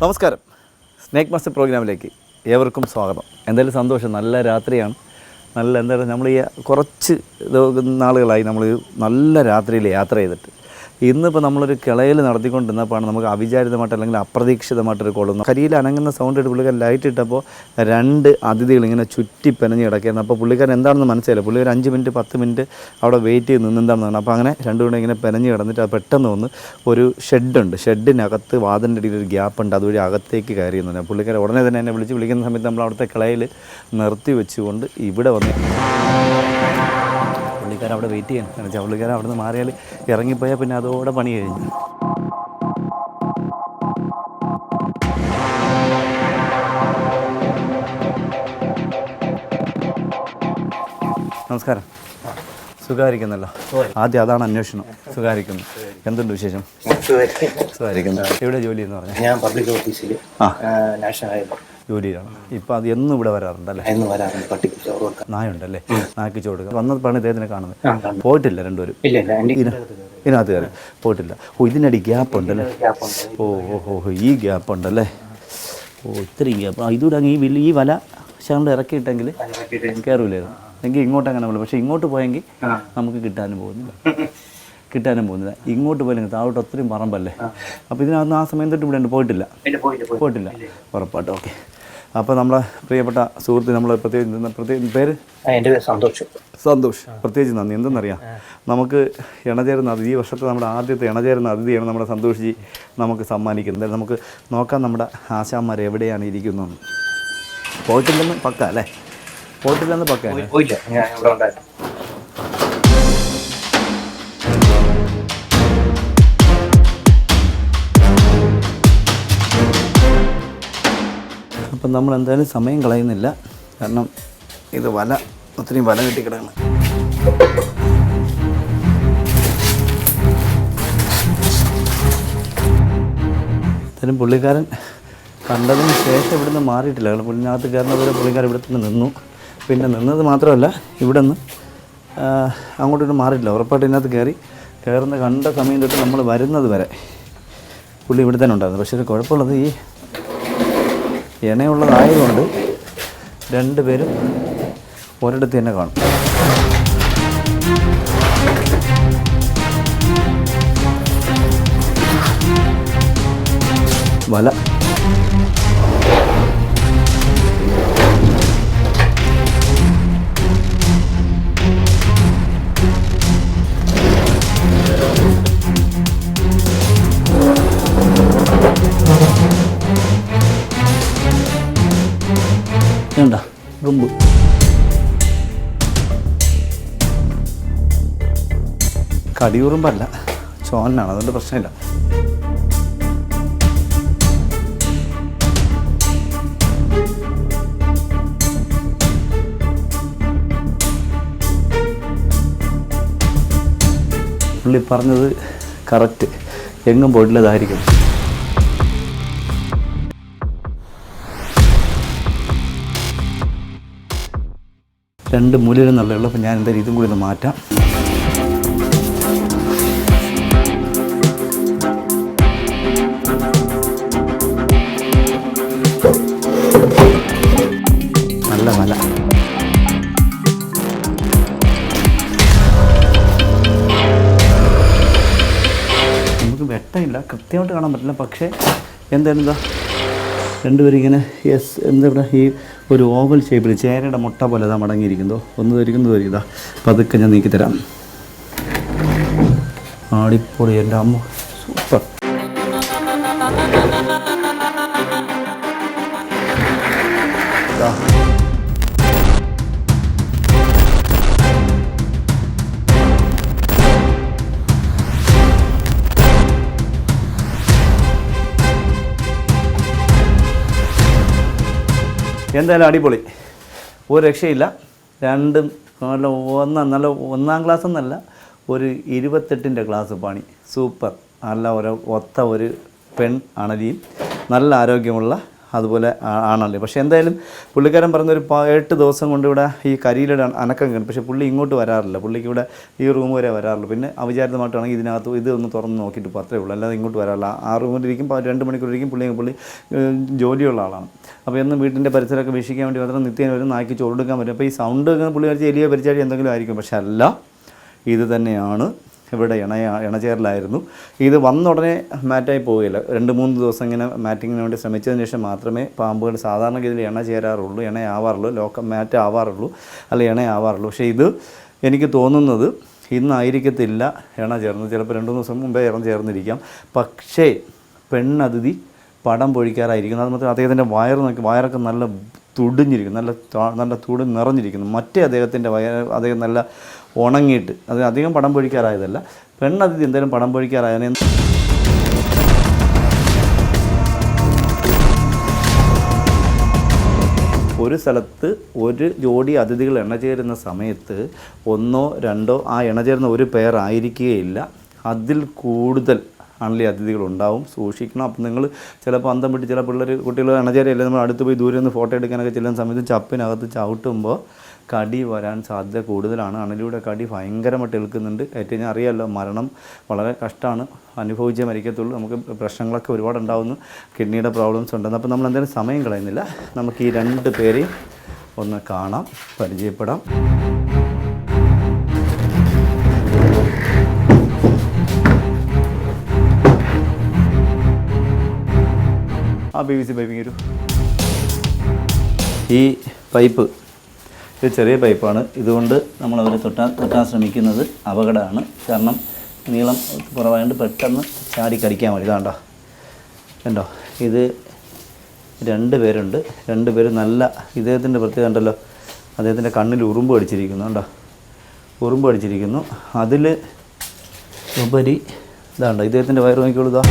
നമസ്കാരം. Snake master പ്രോഗ്രാമിലേക്ക് ഏവർക്കും സ്വാഗതം. എന്തായാലും സന്തോഷം. നല്ല രാത്രിയാണ്. നല്ല എന്താ പറയുക നമ്മൾ ഈ കുറച്ച് നാളുകളായി നമ്മൾ നല്ല രാത്രിയിൽ യാത്ര ചെയ്തിട്ട് ഇന്നിപ്പോൾ നമ്മളൊരു കിളയിൽ നടത്തിക്കൊണ്ടിരുന്നപ്പോഴാണ് നമുക്ക് അവിചാരിതമായിട്ട് അല്ലെങ്കിൽ അപ്രതീക്ഷിതമായിട്ടൊരു കൊള്ളുന്നു കരിയിൽ അനങ്ങുന്ന സൗണ്ട് ഇട്ട് പുള്ളിക്കാരൻ ലൈറ്റ് ഇട്ടപ്പോൾ രണ്ട് അതിഥികൾ ഇങ്ങനെ ചുറ്റി പെനഞ്ഞ് കിടക്കുകയായിരുന്നു. അപ്പോൾ പുള്ളിക്കാരൻ എന്താണെന്ന് മനസ്സിലായില്ല. പുള്ളിക്കാരൻ അഞ്ച് മിനിറ്റ് പത്ത് മിനിറ്റ് അവിടെ വെയിറ്റ് ചെയ്ത് നിന്ന് എന്താണെന്ന് പറഞ്ഞു. അപ്പോൾ അങ്ങനെ രണ്ടുകൂടെ ഇങ്ങനെ പെനഞ്ഞ് കിടന്നിട്ട് അത് പെട്ടെന്ന് വന്ന് ഒരു ഷെഡുണ്ട് ഷെഡിനകത്ത് വാതിന്റെ ഇടയിൽ ഒരു ഗ്യാപ്പ് ഉണ്ട്. അതുവഴി അകത്തേക്ക് കയറി എന്ന് പുള്ളിക്കാരെ ഉടനെ തന്നെ എന്നെ വിളിച്ച് വിളിക്കുന്ന സമയത്ത് നമ്മൾ അവിടുത്തെ കിളയിൽ നിർത്തി വെച്ചുകൊണ്ട് ഇവിടെ വന്ന് പുള്ളിക്കാരൻ അവിടെ വെയിറ്റ് ചെയ്യണം കാരണം വെച്ചാൽ പുള്ളിക്കാരൻ അവിടെ നിന്ന് മാറിയാൽ ഇറങ്ങിപ്പോയാൽ പിന്നെ അതോടെ പണി കഴിഞ്ഞു. നമസ്കാരം. സുഖമായിരിക്കുന്നല്ലോ? ആദ്യം അതാണ് അന്വേഷണം. സുഖമായിരിക്കുന്നു. എന്തുണ്ട് വിശേഷം? സുഖമായിരിക്കുന്നു. എവിടെ ജോലി എന്ന് പറഞ്ഞു? ഞാൻ പബ്ലിക് ഓഫീസിൽ ആ. National highway. ജോലിയിലാണ്. ഇപ്പം അത് എന്നും ഇവിടെ വരാറുണ്ടല്ലേ? എന്ന് വരാറുണ്ട്. പട്ടിക്ക് ചോറ് നായുണ്ടല്ലേ? നായ്ക്ക് ചോടുക വന്നപ്പോഴാണ് ഇദ്ദേഹത്തിനെ കാണുന്നത്. പോയിട്ടില്ല രണ്ടുപേരും? ഇല്ല ഇല്ല എന്റെ ഇതിന- ഇതിനകത്ത് കയറി. പോയിട്ടില്ല. ഓ ഇതിനടി ഗ്യാപ്പ് ഉണ്ടല്ലേ ഓ ഓ ഓ ഈ ഗ്യാപ്പ് ഉണ്ടല്ലേ ഓ ഇത്രയും ഗ്യാപ്പ്. ആ ഇതുകൂടെ അങ്ങ് ഈ വില്ല ഈ വല ശാണ്ട് ഇറക്കിയിട്ടെങ്കിൽ കയറൂലായിരുന്നു. എങ്കിൽ ഇങ്ങോട്ട് അങ്ങനെ പോകും പക്ഷേ ഇങ്ങോട്ട് പോയെങ്കിൽ നമുക്ക് കിട്ടാനും പോകുന്നില്ല. കിട്ടാനും പോകുന്നില്ല. ഇങ്ങോട്ട് പോയില്ലെങ്കിൽ താഴോട്ട് ഒത്തിരി പറമ്പല്ലേ? അപ്പോൾ ഇതിനകത്ത് ആ സമയം തൊട്ട് ഇവിടെ ഉണ്ട് പോയിട്ടില്ല. പോയിട്ടില്ല ഉറപ്പായിട്ടും. ഓക്കെ. അപ്പോൾ നമ്മളെ പ്രിയപ്പെട്ട സുഹൃത്ത് നമ്മൾ പ്രത്യേകിച്ച് പ്രത്യേകിച്ച് പേര്? എന്റെ പേര് സന്തോഷ്. സന്തോഷ്. പ്രത്യേകിച്ച് നന്ദി. എന്തെന്നറിയാം? നമുക്ക് ഇണചേരുന്ന അതിഥി ഈ വർഷത്തെ നമ്മുടെ ആദ്യത്തെ ഇണചേരുന്ന അതിഥിയാണ് നമ്മുടെ സന്തോഷ് ജി. നമുക്ക് സമ്മാനിക്കുന്നത്. നമുക്ക് നോക്കാം നമ്മുടെ ആശാന്മാർ എവിടെയാണ് ഇരിക്കുന്നതെന്ന്. പോയിട്ടില്ലെന്ന് പക്ക അല്ലേ? പോയിട്ടില്ലെന്ന് പക്ക. പോയില്ല. ഞാൻ ഇവിടെ ഉണ്ടായിരുന്നു. അപ്പം നമ്മൾ എന്തായാലും സമയം കളയുന്നില്ല. കാരണം ഇത് വല ഒത്തിരി വല കിട്ടിക്കിടക്കണം എന്തായാലും പുള്ളിക്കാരൻ കണ്ടതിന് ശേഷം ഇവിടുന്ന് മാറിയിട്ടില്ല. കാരണം പുള്ളിനകത്ത് കയറുന്നതുവരെ പുള്ളിക്കാരൻ ഇവിടെ തന്നെ നിന്നു. പിന്നെ നിന്നത് മാത്രമല്ല ഇവിടെ നിന്ന് അങ്ങോട്ടൊന്നും മാറിയിട്ടില്ല. ഉറപ്പായിട്ട് ഇതിനകത്ത് കയറി കയറുന്ന കണ്ട സമയം തൊട്ട് നമ്മൾ വരുന്നത് വരെ പുള്ളി ഇവിടെ തന്നെ ഉണ്ടായിരുന്നു. പക്ഷേ ഒരു കുഴപ്പമുള്ളത് ഈ ഇണയുള്ളതായതുകൊണ്ട് രണ്ടുപേരും ഒരിടത്ത് തന്നെ കാണും. വല. വേണ്ട റുമ്പ്. കടിയുറുമ്പല്ല ചോനാണ് അതുകൊണ്ട് പ്രശ്നമില്ല. പുള്ളി പറഞ്ഞത് കറക്റ്റ് എങ്ങും പോയിട്ടില്ലതായിരിക്കും. രണ്ട് മൂലയിലും നല്ല ഉള്ളൂ അപ്പോൾ ഞാൻ എന്തായാലും ഇതും കൂടി ഒന്ന് മാറ്റാം. നല്ല മല. നമുക്ക് വെട്ടമില്ല. കൃത്യമായിട്ട് കാണാൻ പറ്റില്ല. പക്ഷേ എന്തായാലും എന്താ രണ്ടുപേരും ഇങ്ങനെ യെസ് എന്താ പറയുക ഈ ഒരു ഓവൽ ഷേപ്പിൽ ചേരയുടെ മുട്ട പോലെ ഇതാ മടങ്ങിയിരിക്കുന്നതോ ഒന്ന് ധരിക്കുന്നത് ഇതാ പതുക്കെ ഞാൻ നീക്കി തരാം ആടിപ്പൊളി എന്റെ അമ്മ. സൂപ്പർ. ഇതാ എന്തായാലും അടിപൊളി. ഒരു രക്ഷയില്ല. രണ്ടും നല്ല ഒന്നാം നല്ല ഒന്നാം ക്ലാസ് എന്നല്ല ഒരു ഇരുപത്തെട്ടിന്റെ ക്ലാസ് പണി. സൂപ്പർ നല്ല ഒരു ഒത്ത ഒരു പെൺ അണലിയും നല്ല ആരോഗ്യമുള്ള അതുപോലെ ആണല്ലേ? പക്ഷേ എന്തായാലും പുള്ളിക്കാരൻ പറഞ്ഞൊരു എട്ട് ദിവസം കൊണ്ട് ഇവിടെ ഈ കരിയിലയുടെ അനക്കം കണ്ടു. പക്ഷേ പുള്ളി ഇങ്ങോട്ട് വരാറില്ല. പുള്ളിക്ക് ഇവിടെ ഈ റൂം വരെ വരാറുള്ളൂ പിന്നെ അവിചാരിതമായിട്ടാണെങ്കിൽ ഇതിനകത്ത് ഇത് ഒന്ന് തുറന്ന് നോക്കിയിട്ട് അത്രേ ഉള്ളൂ. അല്ലാതെ ഇങ്ങോട്ട് വരാറില്ല. ആ റൂമിലിരിക്കും രണ്ട് മണിക്കൂർ ഇരിക്കും പുള്ളി പുള്ളി ജോലിയുള്ള ആളാണ്. അപ്പോൾ എന്നും വീട്ടിന്റെ പരിസരമൊക്കെ വീക്ഷിക്കാൻ വേണ്ടി മാത്രം നിത്യേന വരും നായ്ക്ക് ചോറെടുക്കാൻ പറ്റും അപ്പോൾ ഈ സൗണ്ട് പുള്ളി വരച്ച് എലിയോ പരിചാടി എന്തെങ്കിലും ആയിരിക്കും. പക്ഷേ അല്ല ഇത് തന്നെയാണ് ഇവിടെ ഇണ ഇണചേരലായിരുന്നു. ഇത് വന്നുടനെ മാറ്റായി പോവുകയില്ല. രണ്ട് മൂന്ന് ദിവസം ഇങ്ങനെ മാറ്റിങ്ങിന് വേണ്ടി ശ്രമിച്ചതിന് ശേഷം മാത്രമേ പാമ്പുകൾ സാധാരണഗതിയിൽ ഇണ ചേരാറുള്ളൂ ഇണയാവാറുള്ളൂ ലോക്ക മാറ്റ് ആവാറുള്ളൂ അല്ല ഇണയാവാറുള്ളൂ. പക്ഷേ ഇത് എനിക്ക് തോന്നുന്നത് ഇന്നായിരിക്കത്തില്ല ഇണ ചേർന്ന് ചിലപ്പോൾ രണ്ട് മൂന്ന് ദിവസം മുമ്പേ ഇറം ചേർന്നിരിക്കാം പക്ഷേ പെണ്ണതിഥി പടം പൊഴിക്കാറായിരിക്കുന്നു. അത് മാത്രം അദ്ദേഹത്തിന്റെ വയറ് നോക്കി വയറൊക്കെ നല്ല തുടിഞ്ഞിരിക്കുന്നു നല്ല നല്ല തുടി നിറഞ്ഞിരിക്കുന്നു. മറ്റേ അദ്ദേഹത്തിന്റെ വയർ അദ്ദേഹം നല്ല ഉണങ്ങിയിട്ട്. അത് അധികം പടം പൊഴിക്കാറായതല്ല. പെണ്ണതിഥി എന്തായാലും പടം പൊഴിക്കാറായതിനെ ഒരു സ്ഥലത്ത് ഒരു ജോഡി അതിഥികൾ എണ്ണചേരുന്ന സമയത്ത് ഒന്നോ രണ്ടോ ആ എണ്ണചേരുന്ന ഒരു പേർ ആയിരിക്കുകയില്ല. അതിൽ കൂടുതൽ ആണല്ലേ അതിഥികൾ ഉണ്ടാവും. സൂക്ഷിക്കണം. അപ്പം നിങ്ങൾ ചിലപ്പോൾ അന്തം വിട്ട് ചില പിള്ളേർ കുട്ടികൾ എണ്ണചേരയില്ല? നമ്മൾ അടുത്ത് പോയി ദൂരെ നിന്ന് ഫോട്ടോ എടുക്കാനൊക്കെ ചെല്ലുന്ന സമയത്ത് ചപ്പിനകത്ത് ചവിട്ടുമ്പോൾ കടി വരാൻ സാധ്യത കൂടുതലാണ്. അണലിയുടെ കടി ഭയങ്കരമായിട്ട് എടുക്കുന്നുണ്ട് ഏറ്റവും അറിയാമല്ലോ മരണം വളരെ കഷ്ടമാണ്. അനുഭവിച്ചേ മരിക്കത്തുള്ളൂ. നമുക്ക് പ്രശ്നങ്ങളൊക്കെ ഒരുപാട് ഉണ്ടാവുന്നു കിഡ്നിയുടെ പ്രോബ്ലംസ് ഉണ്ടെന്ന്. അപ്പോൾ നമ്മൾ എന്തായാലും സമയം കളയുന്നില്ല. നമുക്ക് ഈ രണ്ട് പേരെയും ഒന്ന് കാണാം പരിചയപ്പെടാം. ആ ബി ബി സി പൈപ്പിംഗ് ഒരു ഈ പൈപ്പ് ഇത് ചെറിയ പൈപ്പാണ്. ഇതുകൊണ്ട് നമ്മൾ അവർ തൊട്ടാൻ തൊട്ടാൻ ശ്രമിക്കുന്നത് അപകടമാണ്. കാരണം നീളം കുറവായതുകൊണ്ട് പെട്ടെന്ന് ചാടി കടിക്കാൻ മതി ഇതാണ്ടോ? കണ്ടോ? ഇത് രണ്ട് പേരുണ്ട്. രണ്ട് പേര് നല്ല ഇദ്ദേഹത്തിന്റെ പ്രത്യേകത ഉണ്ടല്ലോ. അദ്ദേഹത്തിന്റെ കണ്ണിൽ ഉറുമ്പ് അടിച്ചിരിക്കുന്നു കണ്ടോ? ഉറുമ്പ് അടിച്ചിരിക്കുന്നു അതിൽ ഉപരി ഇതാണ്ടോ? ഇദ്ദേഹത്തിന്റെ വയറ് നോക്കിക്കോളൂ ഇതാ.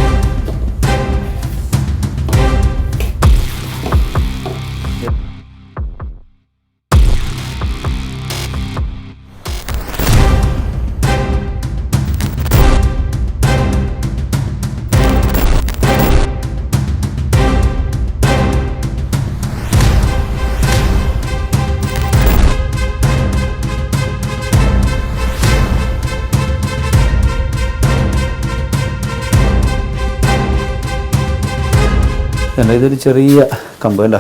കണ്ടോ ഇതൊരു ചെറിയ കമ്പ് അല്ല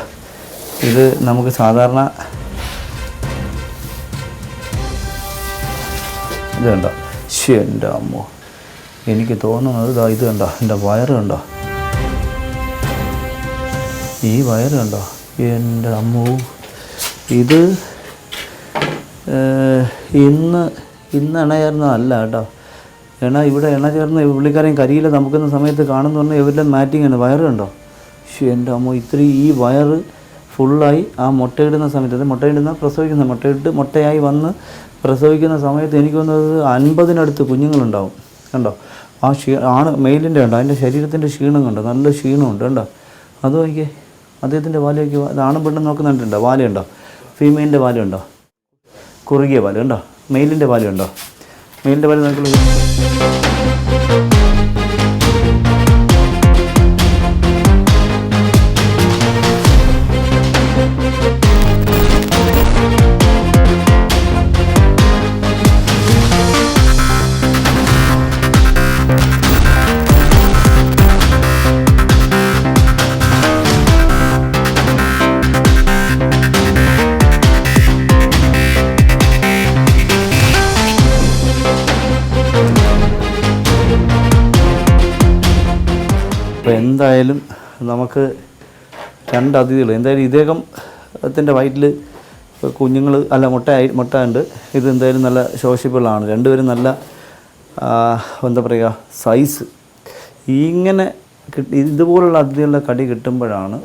ഇത് നമുക്ക് സാധാരണ ഇത് കണ്ടോ? ശരി എന്റെ അമ്മോ. എനിക്ക് തോന്നുന്നത് ഇതാ ഇത് കണ്ടോ? എന്റെ വയറ് കണ്ടോ? ഈ വയറ് കണ്ടോ? എന്റെ അമ്മോ. ഇത് ഇന്ന് ഇന്ന് ഇണ ചേർന്നതല്ല കേട്ടോ. എണ ഇവിടെ ഇണ ചേർന്ന് പുള്ളിക്കാരൻ കരിയില നമുക്കുന്ന സമയത്ത് കാണുന്നു പറഞ്ഞാൽ ഇവരുടെ മാറ്റിങ് ആണ്. വയറ് കണ്ടോ? ശ്ശേ, എന്റെ അമ്മ ഇത്രയും ഈ വയറ് ഫുള്ളായി ആ മുട്ടയിടുന്ന സമയത്ത് മുട്ടയിടുന്ന പ്രസവിക്കുന്ന മുട്ടയിട്ട് മുട്ടയായി വന്ന് പ്രസവിക്കുന്ന സമയത്ത് എനിക്ക് വന്നത് അൻപതിനടുത്ത് കുഞ്ഞുങ്ങളുണ്ടാവും. കണ്ടോ? ആ ക്ഷീ ആണ് മെയിലിന്റെ ഉണ്ടോ അതിന്റെ ശരീരത്തിന്റെ ക്ഷീണം കണ്ടോ? നല്ല ക്ഷീണമുണ്ട് കണ്ടോ? അത് എനിക്ക് അദ്ദേഹത്തിന്റെ വാലയൊക്കെ അത് ആണും പെണ്ണും നോക്കുന്നുണ്ടോ? വാലയുണ്ടോ? ഫീമെയിലിന്റെ വാലുണ്ടോ കുറുകിയ വാല കണ്ടോ? മെയിലിന്റെ വാലയുണ്ടോ? മെയിലിന്റെ വാല നോക്കുള്ളൂ എന്തായാലും നമുക്ക് രണ്ട് അതിഥികൾ എന്തായാലും ഇദ്ദേഹം അതിന്റെ വയറ്റിൽ കുഞ്ഞുങ്ങൾ അല്ല മുട്ടയായി മുട്ട ഉണ്ട്. ഇത് എന്തായാലും നല്ല ശോഷിപ്പുകളാണ്. രണ്ടുപേരും നല്ല എന്താ പറയുക സൈസ് ഇങ്ങനെ കിട്ടി ഇതുപോലുള്ള അതിഥികളുടെ കടി കിട്ടുമ്പോഴാണ്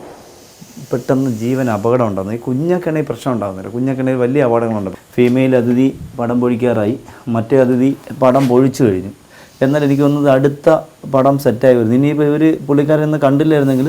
പെട്ടെന്ന് ജീവൻ അപകടം ഉണ്ടാകുന്നത്. ഈ കുഞ്ഞക്കണയിൽ പ്രശ്നം ഉണ്ടാകുന്നില്ല. കുഞ്ഞക്കണയിൽ വലിയ അപകടങ്ങളുണ്ട്. ഫീമെയിൽ അതിഥി പടം പൊഴിക്കാറായി. മറ്റേ അതിഥി പടം പൊഴിച്ചു കഴിഞ്ഞു. എന്നാൽ എനിക്ക് തോന്നുന്നത് അടുത്ത പടം സെറ്റായി വരുന്നു. ഇനിയിപ്പോൾ ഇവർ പുള്ളിക്കാരെന്ന് കണ്ടില്ലായിരുന്നെങ്കിൽ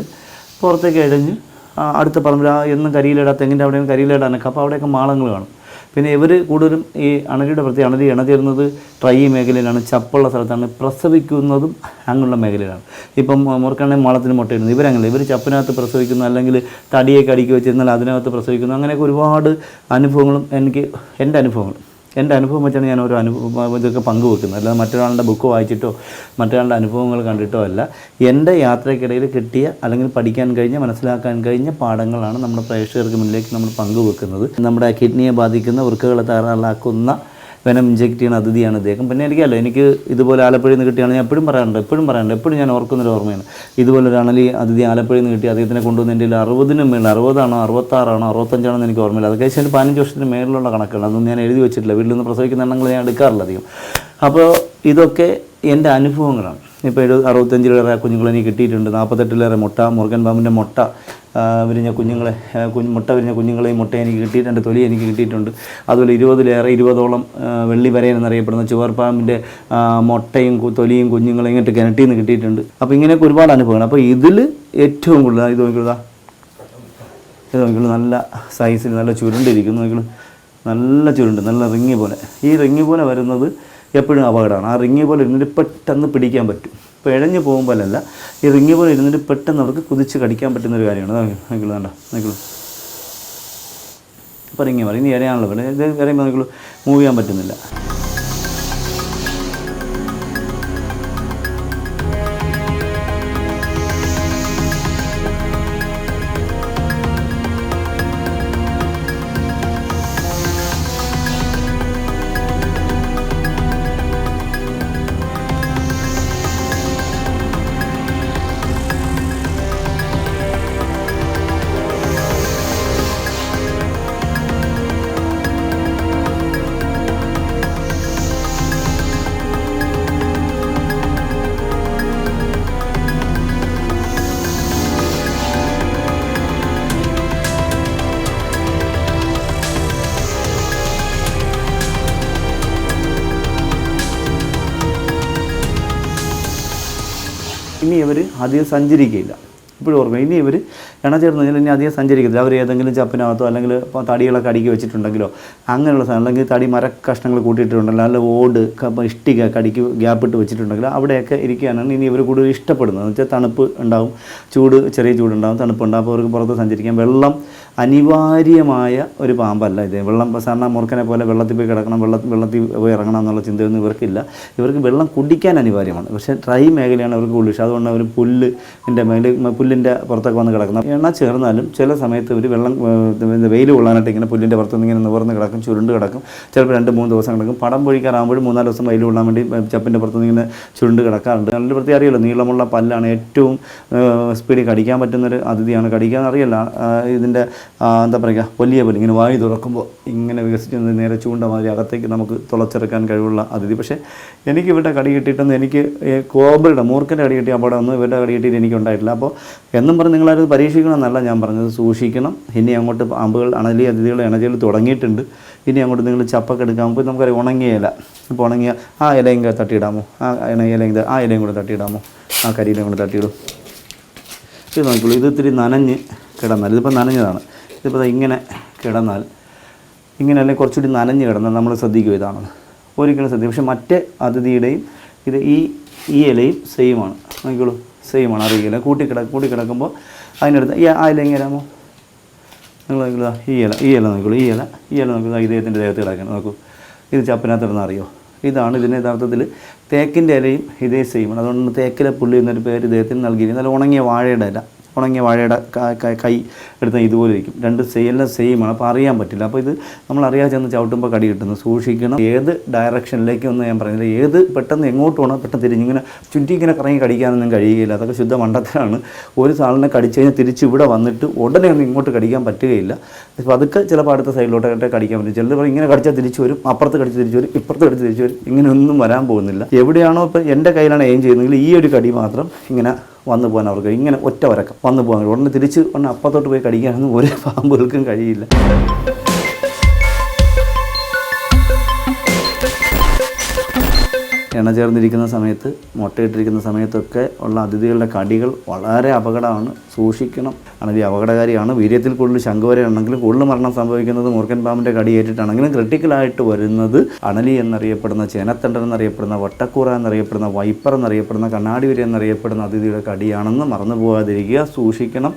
പുറത്തേക്ക് ഇഴഞ്ഞ് ആ അടുത്ത പടം ആ എന്നും കരിയിലിടാ തെങ്ങിന്റെ അവിടെയും കരിയിലിടാനൊക്കെ. അപ്പോൾ അവിടെയൊക്കെ മാളങ്ങൾ കാണും. പിന്നെ ഇവർ കൂടുതലും ഈ അണലിയുടെ പ്രത്യേക അണലി ഇണചേരുന്നത് ട്രൈ മേഖലയിലാണ് ചപ്പുള്ള സ്ഥലത്താണ് പ്രസവിക്കുന്നതും അങ്ങനെയുള്ള മേഖലയിലാണ്. ഇപ്പം മുറുക്കണ്ണ മാളത്തിന് മുട്ടയിടുന്നു. ഇവരങ്ങനെ ഇവർ ചപ്പിനകത്ത് പ്രസവിക്കുന്നു അല്ലെങ്കിൽ തടിയൊക്കെ അടിക്കി വെച്ചിരുന്നാൽ അതിനകത്ത് പ്രസവിക്കുന്നു. അങ്ങനെയൊക്കെ ഒരുപാട് അനുഭവങ്ങളും എനിക്ക് എന്റെ അനുഭവങ്ങൾ എന്റെ അനുഭവം വെച്ചാണ് ഞാൻ ഓരോ അനുഭവം ഇതൊക്കെ പങ്കുവെക്കുന്നത്. അല്ലാതെ മറ്റൊരാളുടെ ബുക്ക് വായിച്ചിട്ടോ മറ്റൊരാളുടെ അനുഭവങ്ങൾ കണ്ടിട്ടോ അല്ല. എന്റെ യാത്രയ്ക്കിടയിൽ കിട്ടിയ അല്ലെങ്കിൽ പഠിക്കാൻ കഴിഞ്ഞ മനസ്സിലാക്കാൻ കഴിഞ്ഞ പാഠങ്ങളാണ് നമ്മുടെ പ്രേക്ഷകർക്ക് മുന്നിലേക്ക് നമ്മൾ പങ്കുവെക്കുന്നത്. നമ്മുടെ കിഡ്നിയെ ബാധിക്കുന്ന വൃക്കകളെ തയ്യാറാക്കുന്ന വെനം ഇഞ്ചെക്ട് ചെയ്യുന്ന അതിഥിയാണ് ഇദ്ദേഹം. പിന്നെ എനിക്കല്ല എനിക്ക് ഇതുപോലെ ആലപ്പുഴയിൽ നിന്ന് കിട്ടിയാണ് ഞാൻ എപ്പോഴും പറയാറുണ്ട് എപ്പോഴും പറയാറുണ്ട് എപ്പോഴും ഞാൻ ഓർക്കുന്നൊരു ഓർമ്മയാണ്. ഇതുപോലെ ഒരു അണലി അതിഥി ആലപ്പുഴയിൽ നിന്ന് കിട്ടി അദ്ദേഹത്തിനെ കൊണ്ടുവന്ന് എന്റെ അറുപതിനും മേളിൽ അറുപതാണോ അറുപത്താറാണോ അറുപത്തഞ്ചാണോ എന്ന് എനിക്ക് ഓർമ്മയില്ല. അതൊക്കെ വെച്ചാൽ പതിനഞ്ച് വർഷത്തിന് മേളിലുള്ള കണക്കുകൾ അതൊന്നും ഞാൻ എഴുതി വെച്ചിട്ടില്ല. വീട്ടിൽ നിന്ന് പ്രസവിക്കുന്ന എണ്ണങ്ങൾ ഞാൻ എടുക്കാറില്ല അധികം. അപ്പോൾ ഇതൊക്കെ എന്റെ അനുഭവങ്ങളാണ്. ഇപ്പോൾ എഴുപത് അറുപത്തഞ്ചിലേറെ കുഞ്ഞുങ്ങൾ എനിക്ക് കിട്ടിയിട്ടുണ്ട്. നാൽപ്പത്തെട്ടിലേറെ മുട്ട മുറുകൻ പാമ്പിന്റെ മുട്ട വിരിഞ്ഞ കുഞ്ഞുങ്ങളെ കുഞ്ഞു മുട്ട വിരിഞ്ഞ കുഞ്ഞുങ്ങളെയും മുട്ട എനിക്ക് കിട്ടിയിട്ടുണ്ട് തൊലി എനിക്ക് കിട്ടിയിട്ടുണ്ട്. അതുപോലെ ഇരുപതിലേറെ ഇരുപതോളം വെള്ളി വരയൻ എന്നറിയപ്പെടുന്ന ചുവർപ്പാമ്പിന്റെ മുട്ടയും തൊലിയും കുഞ്ഞുങ്ങളെയും ഇങ്ങോട്ട് കിണറ്റിൽ നിന്ന് കിട്ടിയിട്ടുണ്ട്. അപ്പോൾ ഇങ്ങനെയൊക്കെ ഒരുപാട് അനുഭവങ്ങൾ. അപ്പോൾ ഇതിൽ ഏറ്റവും കൂടുതൽ ഇത് നോക്കിയുള്ള ഇത്. നോക്കിയുള്ളൂ നല്ല സൈസിൽ നല്ല ചുരുണ്ടിരിക്കുന്നു നോക്കിയുള്ളൂ നല്ല ചുരുണ്ട് നല്ല റിങ്ങി പോലെ. ഈ റിങ്ങി പോലെ വരുന്നത് എപ്പോഴും അപകടമാണ്. ആ റിങ്ങി പോലെ ഇരുന്നിട്ട് പെട്ടെന്ന് പിടിക്കാൻ പറ്റും. ഇപ്പോൾ ഇഴഞ്ഞു പോകുമ്പോഴല്ല ഈ റിങ്ങി പോലെ ഇരുന്നിട്ട് പെട്ടെന്ന് അവർക്ക് കുതിച്ച് കടിക്കാൻ പറ്റുന്ന ഒരു കാര്യമാണ് നിൽക്കുള്ളൂ വേണ്ട നിൽക്കുള്ളൂ ഇപ്പോൾ റിങ്ങി പറയും ഇനി ഇരയാണല്ലോ പിന്നെ ഇത് ഇറയുമ്പോൾ നിൽക്കുള്ളൂ മൂവ് ചെയ്യാൻ പറ്റുന്നില്ല. ഇനി ഇവർ അധികം സഞ്ചരിക്കുകയില്ല. ഇപ്പോഴും ഓർമ്മ ഇനി ഇവർ എണ്ണ ചേർന്ന് ഇനി അധികം സഞ്ചരിക്കത്തില്ല. അവർ ഏതെങ്കിലും ചപ്പിനകത്തോ അല്ലെങ്കിൽ തടികളൊക്കെ അടുക്കി വെച്ചിട്ടുണ്ടെങ്കിലോ അങ്ങനെയുള്ള സാധനം അല്ലെങ്കിൽ തടി മരക്കഷ്ണങ്ങൾ കൂട്ടിയിട്ടുണ്ടെങ്കിൽ അല്ലെങ്കിൽ ഓട് ഇഷ്ടിക കടിക്ക് ഗ്യാപ്പ് ഇട്ട് വെച്ചിട്ടുണ്ടെങ്കിൽ അവിടെയൊക്കെ ഇരിക്കാനാണ് ഇനി ഇവർ കൂടുതൽ ഇഷ്ടപ്പെടുന്നത്. എന്ന് വെച്ചാൽ തണുപ്പ് ഉണ്ടാവും ചൂട് ചെറിയ ചൂടുണ്ടാവും തണുപ്പുണ്ടാവും. അപ്പോൾ അവർക്ക് പുറത്ത് സഞ്ചരിക്കാം വെള്ളം അനിവാര്യമായ ഒരു പാമ്പല്ല ഇത്. വെള്ളം സാധാരണ മുറുക്കനെ പോലെ വെള്ളത്തിൽ പോയി കിടക്കണം വെള്ളം വെള്ളത്തിൽ പോയി ഇറങ്ങണം എന്നുള്ള ചിന്തയൊന്നും ഇവർക്കില്ല. ഇവർക്ക് വെള്ളം കുടിക്കാൻ അനിവാര്യമാണ്. പക്ഷേ ഡ്രൈ മേഖലയാണ് അവർക്ക് കൂടുതൽ ഇഷ്ടം. അതുകൊണ്ട് അവർ പുല്ല് എന്റെ മേഖല പുല്ലിന്റെ പുറത്തൊക്കെ വന്ന് കിടക്കണം എണ്ണ ചേർന്നാലും ചില സമയത്ത് ഒരു വെള്ളം വെയിൽ കൊള്ളാനായിട്ട് ഇങ്ങനെ പുല്ലിന്റെ പുറത്തുനിന്ന് ഇങ്ങനെ നിവർന്ന് കിടക്കും ചുരുണ്ട് കിടക്കും. ചിലപ്പോൾ രണ്ട് മൂന്ന് ദിവസം കിടക്കും. പടം പൊഴിക്കാറാകുമ്പോഴും മൂന്നാൽ ദിവസം വെയിൽ കൊള്ളാൻ വേണ്ടി ചപ്പിന്റെ പുറത്തുനിന്ന് ഇങ്ങനെ ചുരുണ്ട് കിടക്കാറുണ്ട്. നല്ല പ്രത്യേകം അറിയല്ലോ നീളമുള്ള പല്ലാണ് ഏറ്റവും സ്പീഡിൽ കടിക്കാൻ പറ്റുന്നൊരു അതിഥിയാണ്. കടിക്കാൻ അറിയില്ല. ഇതിന്റെ എന്താ പറയുക വലിയ പല്ല് ഇങ്ങനെ വായു തുറക്കുമ്പോൾ ഇങ്ങനെ വികസിച്ച് നേരെ ചൂണ്ട മാതിരി അകത്തേക്ക് നമുക്ക് തുളച്ചെടുക്കാൻ കഴിവുള്ള അതിഥി. പക്ഷേ എനിക്ക് ഇവരുടെ കടി കിട്ടിയിട്ടൊന്നും എനിക്ക് കോബിളുടെ മൂർഖന്റെ കടി കിട്ടിയ അപകടമൊന്നും ഇവരുടെ കടി കിട്ടിയിട്ട് എനിക്ക് ഉണ്ടായിട്ടില്ല അപ്പോൾ എന്നും പറഞ്ഞ് നിങ്ങളത് പരീക്ഷിക്കണമെന്നല്ല ഞാൻ പറഞ്ഞത്. സൂക്ഷിക്കണം. ഇനി അങ്ങോട്ട് പാമ്പുകൾ അണലി അതിഥികൾ ഇണചേൽ തുടങ്ങിയിട്ടുണ്ട്. ഇനി അങ്ങോട്ട് നിങ്ങൾ ചപ്പൊക്കെ എടുക്കാൻ പോയി നമുക്കറിയാം ഉണങ്ങിയ ഇല. ഇപ്പോൾ ഉണങ്ങിയ ആ ഇലയും കൂടെ തട്ടിയിടാമോ? ആ ഇണ ഇലയും ആ ഇലയും കൂടെ തട്ടിയിടാമോ? ആ കരിയിലയും കൂടെ തട്ടിയിടും. ഇത് നോക്കിക്കോളൂ. ഇത് ഇത്തിരി നനഞ്ഞ് കിടന്നാൽ ഇതിപ്പോൾ നനഞ്ഞതാണ്. ഇതിപ്പോൾ ഇങ്ങനെ കിടന്നാൽ ഇങ്ങനെ അല്ലെങ്കിൽ കുറച്ചുകൂടി നനഞ്ഞ് കിടന്നാൽ നമ്മൾ ശ്രദ്ധിക്കും ഇതാണ്. ഒരിക്കലും ശ്രദ്ധിക്കും. പക്ഷേ മറ്റേ അതിഥിയുടെയും ഇത് ഈ ഈ ഇലയും സെയിമാണ് നോക്കിക്കോളൂ. സെയിമാണ് അറിയില്ല. കൂട്ടി കിട കൂട്ടി കിടക്കുമ്പോൾ അതിനടുത്ത് ഈ ആ ഇല എങ്ങനെയാമോ നിങ്ങൾ നോക്കിക്കോളൂ ഈ ഇല ഈ ഇല നോക്കിക്കോളൂ ഈ ഇല ഈ ഇല നോക്കിക്കോളൂ ഇദ്ദേഹത്തിന്റെ ദേഹത്ത് കിടക്കണം നോക്കൂ. ഇത് ചപ്പിനകത്തിരുന്ന് അറിയോ? ഇതാണ് ഇതിന്റെ യഥാർത്ഥത്തിൽ തേക്കിന്റെ ഇലയും ഇതേ സെയിമാണ് അതുകൊണ്ട് തേക്കിലെ പുള്ളി എന്നൊരു പേര് ഇദ്ദേഹത്തിന് നൽകിയിരിക്കുന്നത് നല്ല ഉണങ്ങിയ വാഴയുടെ ഇല. ഉണങ്ങിയ വാഴയുടെ ക- എടുത്ത ഇതുപോലെ ഇരിക്കും. രണ്ട് എല്ലാം സെയിമാണ് അപ്പോൾ അറിയാൻ പറ്റില്ല. അപ്പോൾ ഇത് നമ്മൾ അറിയാതെ ചെന്ന് ചവിട്ടുമ്പോൾ കടി കിട്ടുന്നു. സൂക്ഷിക്കണം. ഏത് ഡയറക്ഷനിലേക്ക് ഒന്ന് ഞാൻ പറയുന്നില്ല. ഏത് പെട്ടെന്ന് എങ്ങോട്ട് വേണം പെട്ടെന്ന് തിരിഞ്ഞിങ്ങനെ ചുറ്റി ഇങ്ങനെ കറങ്ങി കടിക്കാനൊന്നും കഴിയുകയില്ല. അതൊക്കെ ശുദ്ധ മണ്ടത്തിലാണ് ഒരു സാളിനെ കടിച്ചു കഴിഞ്ഞാൽ തിരിച്ച് ഇവിടെ വന്നിട്ട് ഉടനെ ഒന്നും ഇങ്ങോട്ട് കടിക്കാൻ പറ്റുകയില്ല. അപ്പോൾ അതൊക്കെ ചിലപ്പോൾ അടുത്ത സൈഡിലോട്ടൊക്കെ കടിക്കാൻ പറ്റും. ചിലത് പറയും ഇങ്ങനെ കടിച്ചാൽ തിരിച്ചു വരും. അപ്പുറത്ത് കടിച്ച് തിരിച്ചു വരും. ഇപ്പുറത്ത് കടിച്ച് തിരിച്ചു വരും. ഇങ്ങനെ ഒന്നും വരാൻ പോകുന്നില്ല. എവിടെയാണോ ഇപ്പോൾ എന്റെ കയ്യിലാണ് എയിം ചെയ്യുന്നതെങ്കിൽ ഈ ഒരു കടി മാത്രം ഇങ്ങനെ വന്നു പോകാൻ അവർക്ക് ഇങ്ങനെ ഒറ്റ വരക്കം. വന്നു പോകാൻ ഉടനെ തിരിച്ച് ഉടനെ അപ്പത്തോട്ട് പോയി കടിക്കാനൊന്നും ഒരു പാമ്പുകൾക്കും കഴിയില്ല. എണ്ണ ചേർന്നിരിക്കുന്ന സമയത്ത് മുട്ടയിട്ടിരിക്കുന്ന സമയത്തൊക്കെ ഉള്ള അതിഥികളുടെ കടികൾ വളരെ അപകടമാണ്. സൂക്ഷിക്കണം. അണലി അപകടകാരിയാണ്. വീര്യത്തിൽ കൂടുതൽ ശംഖുവരയാണെങ്കിലും കൂടുതൽ മരണം സംഭവിക്കുന്നത് മൂർക്കൻ പാമ്പിന്റെ കടി ഏറ്റിട്ടാണെങ്കിലും ക്രിട്ടിക്കലായിട്ട് വരുന്നത് അണലി എന്നറിയപ്പെടുന്ന ചേനത്തണ്ടൻ എന്നറിയപ്പെടുന്ന വട്ടക്കൂറ എന്നറിയപ്പെടുന്ന വൈപ്പർ എന്നറിയപ്പെടുന്ന കണ്ണാടി വരെ എന്നറിയപ്പെടുന്ന അതിഥിയുടെ കടിയാണെന്ന് മറന്നു പോകാതിരിക്കുക സൂക്ഷിക്കണം.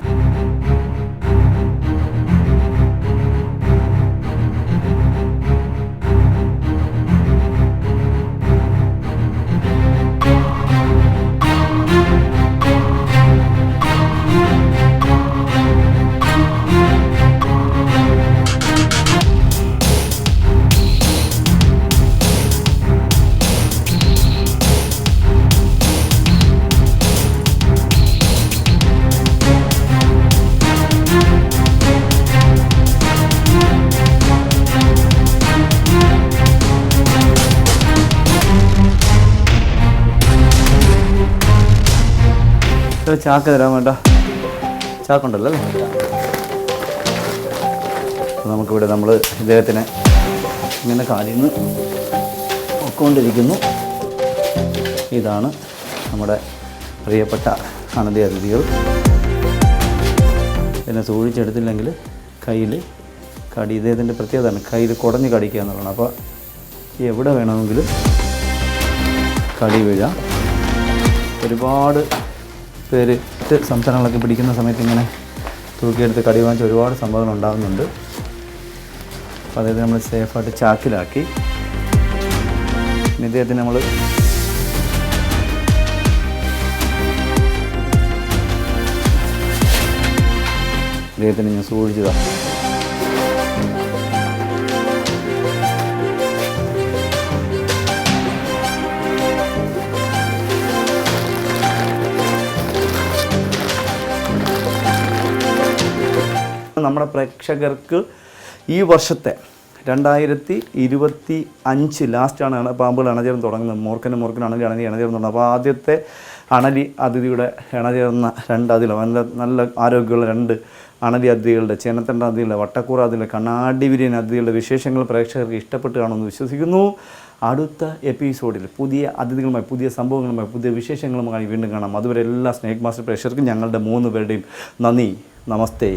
ചാക്ക് തരാൻ വേണ്ട. ചാക്കുണ്ടല്ലോ അല്ലേ? നമുക്കിവിടെ നമ്മൾ ഇദ്ദേഹത്തിനെ ഇങ്ങനെ കാലിൽ നിന്ന് പൊക്കൊണ്ടിരിക്കുന്നു ഇതാണ് നമ്മുടെ പ്രിയപ്പെട്ട അനധി അതിഥികൾ. ഇതിനെ സൂക്ഷിച്ചെടുത്തില്ലെങ്കിൽ കയ്യിൽ കടി ഇദ്ദേഹത്തിന്റെ പ്രത്യേകതയാണ് കയ്യിൽ കുടഞ്ഞ് കടിക്കുക എന്നുള്ളതാണ്. അപ്പോൾ എവിടെ വേണമെങ്കിലും കടി വീഴാം. ഒരുപാട് പേര് സംസ്ഥാനങ്ങളൊക്കെ പിടിക്കുന്ന സമയത്ത് ഇങ്ങനെ തൂക്കിയെടുത്ത് കടി വാങ്ങിച്ച ഒരുപാട് സംഭവങ്ങൾ ഉണ്ടാകുന്നുണ്ട് അപ്പോൾ അതായത് നമ്മൾ സേഫായിട്ട് ചാക്കിലാക്കി. പിന്നെ ഇദ്ദേഹത്തിന് നമ്മൾ ഇദ്ദേഹത്തിന് ഞാൻ സൂക്ഷിച്ചതാണ് നമ്മുടെ പ്രേക്ഷകർക്ക് ഈ വർഷത്തെ രണ്ടായിരത്തി ഇരുപത്തി അഞ്ച് ലാസ്റ്റാണ് പാമ്പുകൾ അണചേർന്ന് തുടങ്ങുന്നത്. മൂർക്കനും മൂർക്കനും അണലി അണലി അണചേർന്ന് തുടങ്ങുന്നത്. അപ്പോൾ ആദ്യത്തെ അണലി അതിഥിയുടെ ഇണചേർന്ന രണ്ട് അതിലോ നല്ല നല്ല ആരോഗ്യമുള്ള രണ്ട് അണലി അതിഥികളുടെ ചേനത്തണ്ട അതിഥികളുടെ വട്ടക്കൂറ അതിലെ കണ്ണാടി വിരിയൻ അതിഥികളുടെ വിശേഷങ്ങൾ പ്രേക്ഷകർക്ക് ഇഷ്ടപ്പെട്ട് കാണുമെന്ന് വിശ്വസിക്കുന്നു. അടുത്ത എപ്പിസോഡിൽ പുതിയ അതിഥികളുമായി പുതിയ സംഭവങ്ങളുമായി പുതിയ വിശേഷങ്ങളുമായി വീണ്ടും കാണാം. അതുവരെ എല്ലാ സ്നേക് മാസ്റ്റർ പ്രേക്ഷകർക്കും ഞങ്ങളുടെ മൂന്ന് പേരുടെയും നന്ദി. നമസ്തേ.